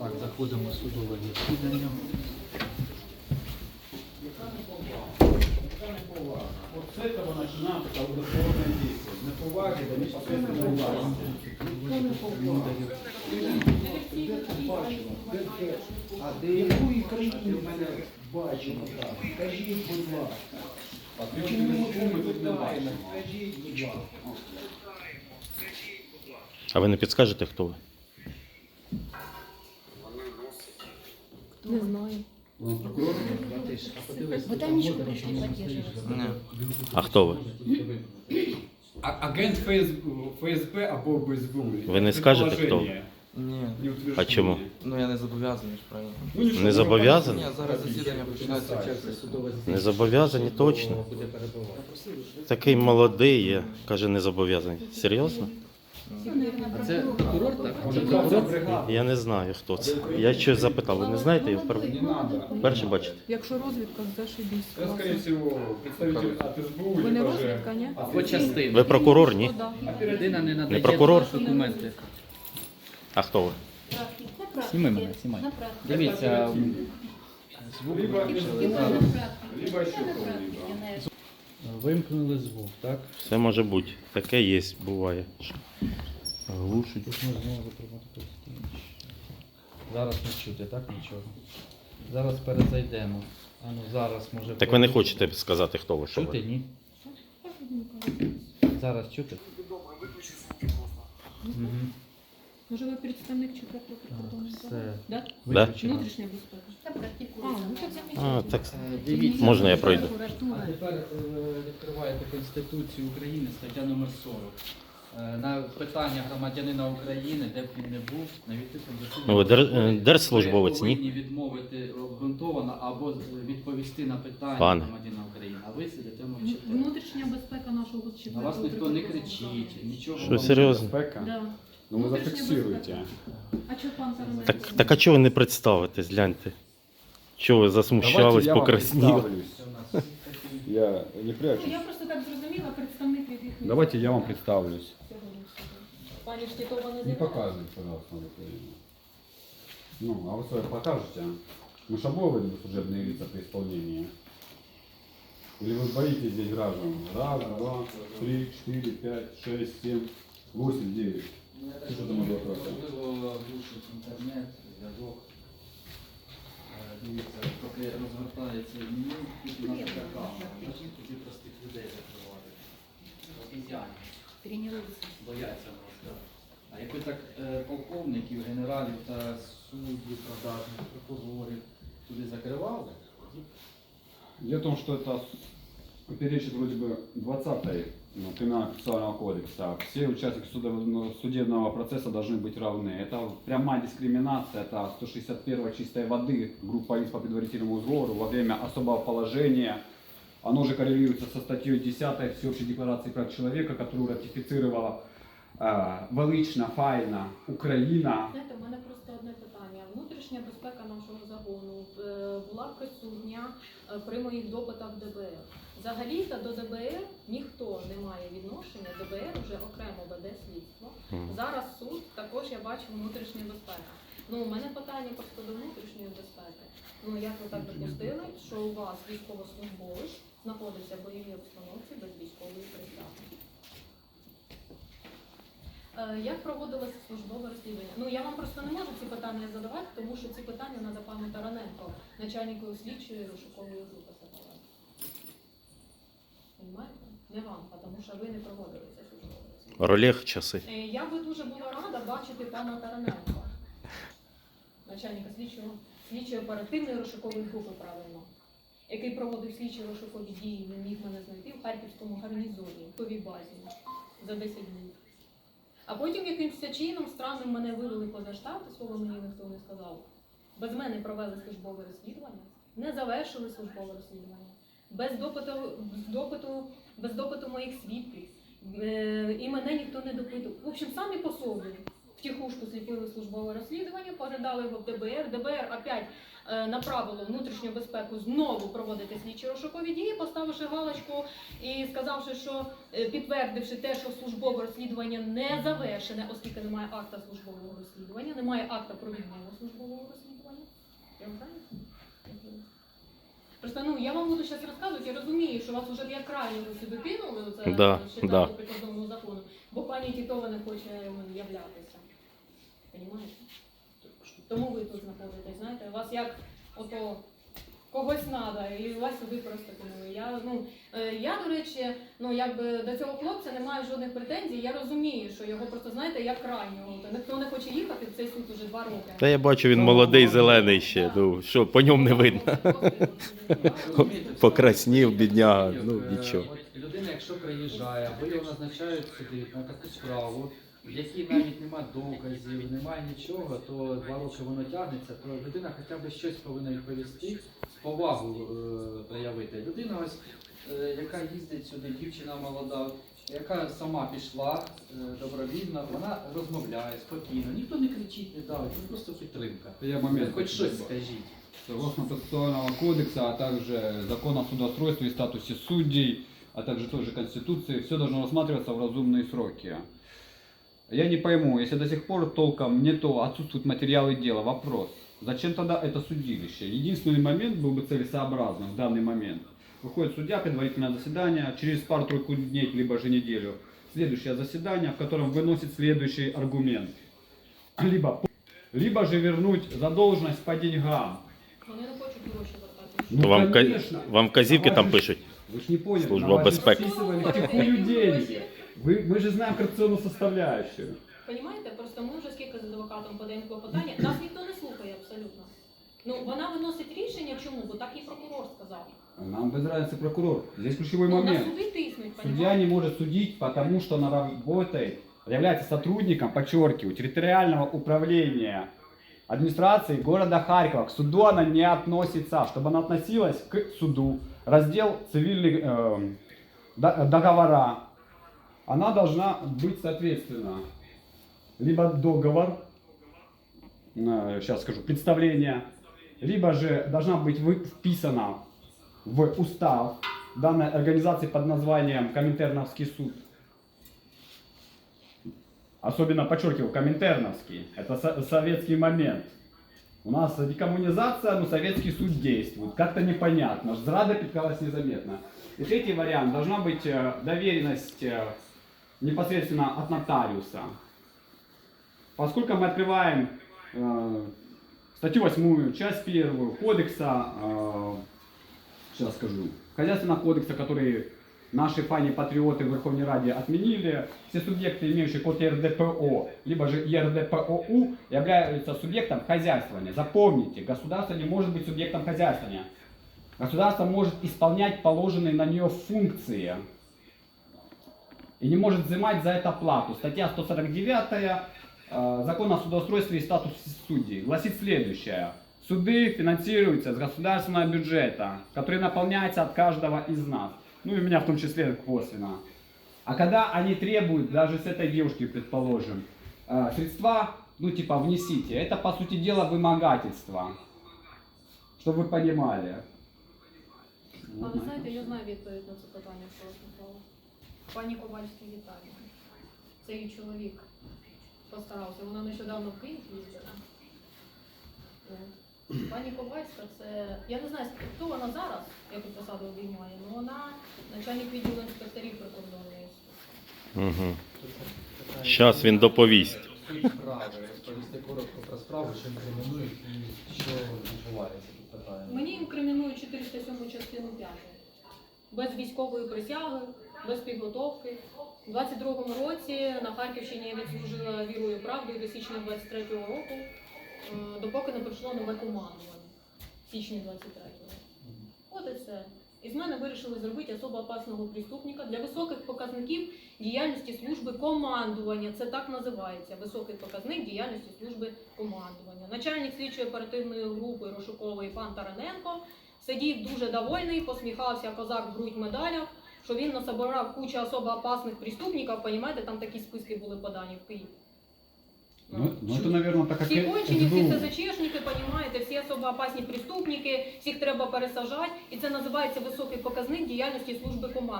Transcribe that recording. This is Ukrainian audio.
Так, заходимо в судове засідання. Вот с этого начинается удостоверное действие. Неповаги до непосредственной власти. А де якої країни в мене бачимо так? Скажіть, будь ласка. Чому ми тут не бачимо? Скажіть, будь ласка. А ви не підскажете, хто ви? Не знаю. Ботанічку прийшли поддерживать. А хто ви? А- Агент ФС... ФСБ або СБУ. Ви не скажете, хто ви? Ні, Не. А чому? ну я не зобов'язаний ж правильно. Ну, нічого, Не зобов'язані? Ні, зараз засідання починається черзі. Судове засідання. Не зобов'язані точно. Такий молодий є, каже, не зобов'язаний. Серйозно? А це прокурор так? Може, Це це прокурор? Я не знаю, хто це. Я щось запитав, ви не знаєте вперше? Вперше бачите? Якщо розвідка, зашибісь. Это, скорее всего, представитель от СБУ, Ви не либо розвідка, ні? Частина. Ви прокурор, ні? Людина не надає прокурор? документи. А хто ви? Сніми мене, знімай. Дивіться, звук Либо либо еще кто-либо. Вимкнули звук, так? Все може бути. Таке є, буває. Глушить. Тут ми знову затримати постійно. Зараз не чути, так нічого. Зараз перезайдемо. А ну зараз може. Так ви не хочете сказати, хто ви, що Чути, ви? ні? Зараз чути? Мгм. Може ви представник. Да? Да? Внутрішня безпека. А, ну так А, замічательно. так Е, Дивіться. можна я пройду? А тепер е, відкриваєте Конституцію України, стаття номер 40. Е, На питання громадянина України, де б він не був, на відкритому засіданні. Ну, ви дер- е, держслужбовець, ні? повинні відмовити обґрунтовано або з- відповісти на питання Пане. громадянина України. А ви сидите мовчите. Внутрішня безпека нашого чи На вас ніхто не кричить, нічого. Що вам серйозно? Спека? Да. Ну вы Внутрішня зафиксируете. безпека. А чого пан Зараненко? Так, так а чого ви не представитесь, гляньте? Чого ви засмущались, покрасніли? представлюсь. Це в нас Я не Ну, прячусь. Я просто так зрозуміла, представник від їх Давайте я вам представлюсь. Пані Штітова не Не з'явилася? показывайте, пожалуйста, на Украину. Ну, а вы свое покажете? Мы же обованы служебные лица при исполнении. Или вы боитесь здесь граждан? Раз, два, три, четыре, пять, шесть, семь, восемь, девять. Що там може вопроси? Можливо, глушить інтернет, зв'язок. Е, Дивіться, поки розвертається меню, тут у нас така камера. Значить, тоді простих людей закривати. Обізяні. Тренуються. Бояться нас, так. А якби так е, полковників, генералів та суддів, продажних прокурорів туди закривали, Дело в том, что это перечит вроде бы 20-й ну, Криминально-процессуального кодекса. Все участники судов- ну, судебного процесса должны быть равны. Это прямая дискриминация, это 161 чистой воды, группа лиц по предварительному сговору во время особого положения. Оно же коррелируется со статьей 10 Всеобщей декларации прав человека, которую ратифицировала э, велична, файна Україна. Знаєте, у мене просто одне питання. Внутрішня безпека нашого загону е, була присутня е, при моїх допитах в ДБР. Взагалі та до ДБР ніхто не має відношення. ДБР вже окремо веде слідство. Зараз суд також я бачу внутрішня безпека. Ну, у мене питання просто до внутрішньої безпеки. Ну як ви так допустили, що у вас військовослужбовець знаходиться в бойовій обстановці без військової присяги? Е, Як проводилося службове розслідування? Ну я вам просто не можу ці питання задавати, тому що ці питання треба пану Тараненко, начальнику слідчої розшукової групи Понимаєте? Не вам, тому що ви не проводили це службове розслідування. Ролег часи. Е, Я би дуже була рада бачити пана Тараненка, начальника слідчого слідчої оперативної розшукової групи правильно, який проводив слідчі розшукові дії, не міг мене знайти в Харківському гарнізоні, в повій базі за 10 днів. А потім якимось чином странним мене вивели поза штат, слово мені ніхто не сказав. Без мене провели службове розслідування, не завершили службове розслідування, без допиту, допиту, без допиту моїх свідків. Е, І мене ніхто не допитував. В общем, самі по собі. втихушку сліпили службове розслідування, передали його в ДБР. ДБР опять е, направило внутрішню безпеку знову проводити слідчі розшукові дії, поставивши галочку і сказавши, що е, підтвердивши те, що службове розслідування не завершене, оскільки немає акта службового розслідування, немає акта провідного службового розслідування. Просто ну я вам буду зараз розказувати, я розумію, що вас вже як крайнього сюди кинули, це Да, читати да. прикордонного закону, бо пані Тітова не хоче ну, являтися. Понімаєте? Тому ви тут знаходитесь, знаєте, вас як ото когось треба, і просто кинули. Я, ну, е, я, до речі, ну якби до цього хлопця не маю жодних претензій. Я розумію, що його просто знаєте як крайнього. Ніхто не хоче їхати в цей суд уже два роки. Та я бачу, він молодий, зелений ще. Ну, що, по ньому не видно. Покраснів, чому? бідняга, ну, е, нічого. Людина, якщо приїжджає, або його назначають сюди на таку справу, в якій навіть немає доказів, немає нічого, то два роки воно тягнеться, то людина хоча б щось повинна відповісти, повагу е, проявити. Людина ось, е, яка їздить сюди, дівчина молода, яка сама пішла е, добровільно, вона розмовляє спокійно, ніхто не кричить, не давить, ну просто підтримка. Я момент. Хоч щось скажіть. Согласно процессуального кодекса, а также закона о судоустройстве и статусе судей, а также тоже Конституции, все должно рассматриваться в разумные сроки. Я не пойму, если до сих пор толком не то отсутствуют материалы дела, вопрос, зачем тогда это судилище? Единственный момент был бы целесообразным в данный момент. Выходит судья, предварительное заседание, через пару-тройку дней, либо же неделю, следующее заседание, в котором выносит следующий аргумент. Либо, либо же вернуть задолженность по деньгам. Вертати. Ну, То вам, конечно. вам вказівки там Вы же- пишуть. Вы ж не поняли, Служба на вас же безпеки. списывали втихую деньги. Вы, мы же знаем коррупционную составляющую. Понімаєте, просто ми вже скільки з адвокатом подаємо клопотання, нас ніхто не слухає абсолютно. Ну вона виносить рішення, чому? Бо так і прокурор сказав. Нам без разницы прокурор. Здесь ключевой Ну, на момент. суди тиснуть, Судья понімаєте? не может судить, потому что она работает, является сотрудником, подчеркиваю, территориального управления администрации города Харькова. К суду она не относится. Чтобы она относилась к суду, раздел цивильных эм, до- договора, она должна быть, соответственно, либо договор, сейчас скажу, представление, либо же должна быть вписана в устав данной организации под названием Коминтерновский суд. Особенно подчеркиваю, Коминтерновский. Это со- советский момент. У нас декоммунизация, но советский суд действует. Как-то непонятно. Зрада питалась незаметно. И третий вариант. Должна быть э, доверенность э, непосредственно от нотариуса. Поскольку мы открываем э, статью 8, часть 1 кодекса, э, сейчас скажу, хозяйственного кодекса, который наши пани-патриоты в Верховной Раде отменили, все субъекты, имеющие код ЕРДПО, либо же ЕРДПОУ, являются субъектом хозяйствования. Запомните, государство не может быть субъектом хозяйствования. Государство может исполнять положенные на нее функции и не может взимать за это плату. Статья 149 э, Закона о судоустройстве и статусе судей гласит следующее. Суды финансируются с государственного бюджета, который наполняется от каждого из нас. Ну и меня в том числе косвенно. А когда они требуют, даже с этой девушки, предположим, э, средства, ну типа внесите, это по сути дела вымогательство. Чтобы вы понимали. А ви знаєте, я знаю відповідь на це питання, що вас напало. Пані Ковальській вітаю. Це її чоловік постарався. Вона нещодавно в Київ їздила. Пані Ковальська це. Я не знаю, хто вона зараз, яку посаду обіймає, але вона начальник відділу інспекторів прикордонної. Угу. Щас він доповість. Суть справи, розповісти коротко про справу, що інкримінують і що відбувається тут питання. Мені інкримінують 407 частину 5. Без військової присяги, без підготовки. У 22-му році на Харківщині я відслужила вірою правдою до січня 23-го року, е, допоки не прийшло нове командування в січні 23-го. От і все. І з мене вирішили зробити особо опасного преступника для високих показників діяльності служби командування. Це так називається. Високий показник діяльності служби командування. Начальник слідчої оперативної групи розшукової пан Тараненко сидів дуже довольний, посміхався козак в грудь медалях, що він насобирав кучу особо опасних преступників. Понімаєте, там такі списки були подані в Київ. Ну, ну это, наверное, так как Всі кончені, всі СБУ. СЗЧшники, понімаєте, всі особо опасні преступники, всіх треба пересажати, і це називається високий показник діяльності служби команди.